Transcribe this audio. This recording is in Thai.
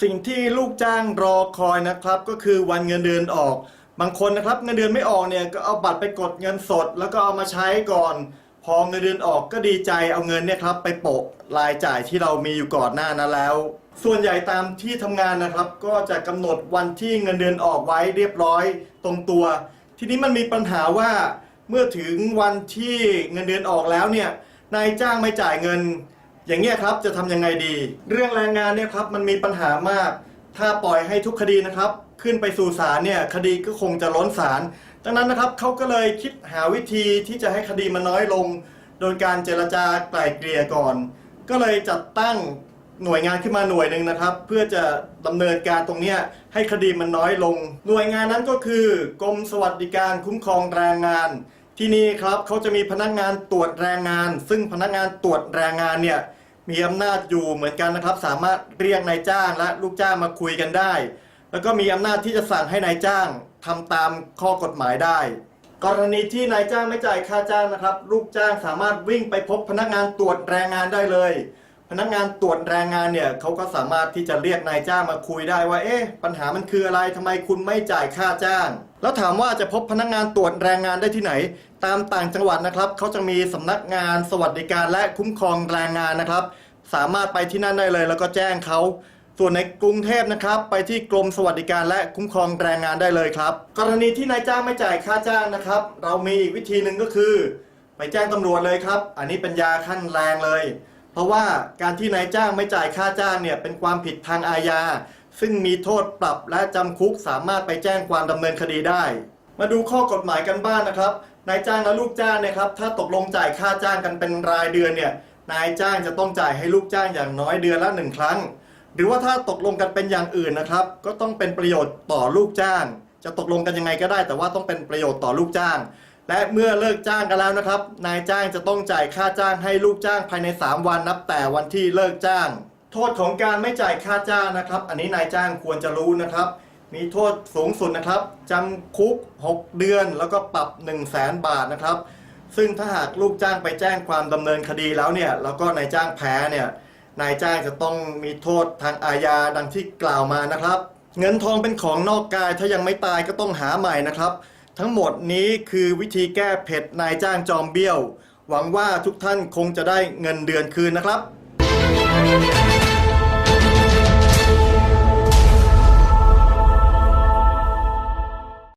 สิ่งที่ลูกจ้างรอคอยนะครับ ก็คือวันเงินเดือนออก บางคนนะครับเงินเดือนไม่ออกเนี่ยก็เอาบัตรไปกดเงินสด แล้วก็เอามาใช้ก่อน พอเงินเดือนออกก็ดีใจเอาเงินเนี่ยครับไปโปะรายจ่ายที่เรามีอยู่ก่อนหน้านั้นแล้ว ส่วนใหญ่ตามที่ทำงานนะครับ ก็จะกำหนดวันที่เงินเดือนออกไว้เรียบร้อยตรงตัว ทีนี้มันมีปัญหาว่าเมื่อถึงวันที่เงินเดือนออกแล้วเนี่ยนายจ้างไม่จ่ายเงิน อย่างเงี้ยครับจะทำยังไงดี เรื่องแรงงานเนี่ยครับมันมีปัญหามาก ถ้าปล่อยให้ทุกคดีนะครับ ขึ้นไปสู่ศาลเนี่ยคดีก็คงจะล้นศาลดังนั้นนะครับเขาก็เลยคิดหาวิธีที่จะให้คดีมันน้อยลง โดยการเจรจาไกล่เกลี่ยก่อน ก็เลยจัดตั้งหน่วยงานขึ้นมาหน่วยหนึ่งนะครับ เพื่อจะดำเนินการตรงนี้ให้คดีมันน้อยลง หน่วยงานนั้นก็คือกรมสวัสดิการคุ้มครองแรงงาน ที่นี่ครับเขาจะมีพนักงานตรวจแรงงาน ซึ่งพนักงานตรวจแรงงานเนี่ย มีอำนาจอยู่เหมือนกันนะครับ สามารถเรียกนายจ้างและลูกจ้างมาคุยกันได้ แล้วก็มีอำนาจที่จะสั่งให้นายจ้างทำตามข้อกฎหมายได้ กรณีที่นายจ้างไม่จ่ายค่าจ้างนะครับ ลูกจ้างสามารถวิ่งไปพบพนักงานตรวจแรงงานได้เลย พนักงานตรวจแรงงานเนี่ยเขาก็สามารถที่จะเรียกนายจ้างมาคุยได้ว่า เอ๊ะปัญหามันคืออะไรทำไมคุณไม่จ่ายค่าจ้าง แล้วถามว่าจะพบพนักงานตรวจแรงงานได้ที่ไหน ตามต่างจังหวัดนะครับเขาจะมีสำนักงานสวัสดิการและคุ้มครองแรงงานนะครับ สามารถไปที่นั่นได้เลย แล้วก็แจ้งเขาส่วนในกรุงเทพนะครับ ไปที่กรมสวัสดิการและคุ้มครองแรงงานได้เลยครับ กรณีที่นายจ้างไม่จ่ายค่าจ้างนะครับ เรามีอีกวิธีหนึ่งก็คือ ไปแจ้งตำรวจเลยครับ อันนี้เป็นยาขั้นแรงเลย เพราะว่าการที่นายจ้างไม่จ่ายค่าจ้างเนี่ยเป็นความผิดทางอาญา ซึ่งมีโทษปรับและจำคุกสามารถไปแจ้งความดำเนินคดีได้ มาดูข้อกฎหมายกันบ้างนะครับ นายจ้างและลูกจ้างเนยครับถ้าตกลงจ่ายค่าจ้างกันเป็นรายเดือนเนี่ยนายจ้างจะต้องจ่ายให้ลูกจ้างอย่างน้อยเดือนละหนึ่งครั้ง หรือว่าถ้าตกลงกันเป็นอย่างอื่นนะครับ ก็ต้องเป็นประโยชน์ต่อลูกจ้าง จะตกลงกันยังไงก็ได้ แต่ว่าต้องเป็นประโยชน์ต่อลูกจ้าง และเมื่อเลิกจ้างกันแล้วนะครับ นายจ้างจะต้องจ่ายค่าจ้างให้ลูกจ้างภายใน 3 วันนับแต่วันที่เลิกจ้าง โทษของการไม่จ่ายค่าจ้างนะครับ อันนี้นายจ้างควรจะรู้นะครับ มีโทษสูงสุดนะครับจำคุก 6 เดือนแล้วก็ปรับ 1 0 0 0 0แบาทนะครับ ซึ่งถ้าหากลูกจ้างไปแจ้งความดำเนินคดีแล้วเนี่ยแล้วก็นายจ้างแพ้เนี่ยนายจ้างจะต้องมีโทษทางอาญาดังที่กล่าวมานะครับ เงินทองเป็นของนอกกายถ้ายังไม่ตายก็ต้องหาใหม่นะครับ ทั้งหมดนี้คือวิธีแก้เผ็ดนายจ้างจอมเบี้ยว หวังว่าทุกท่านคงจะได้เงินเดือนคืนนะครับ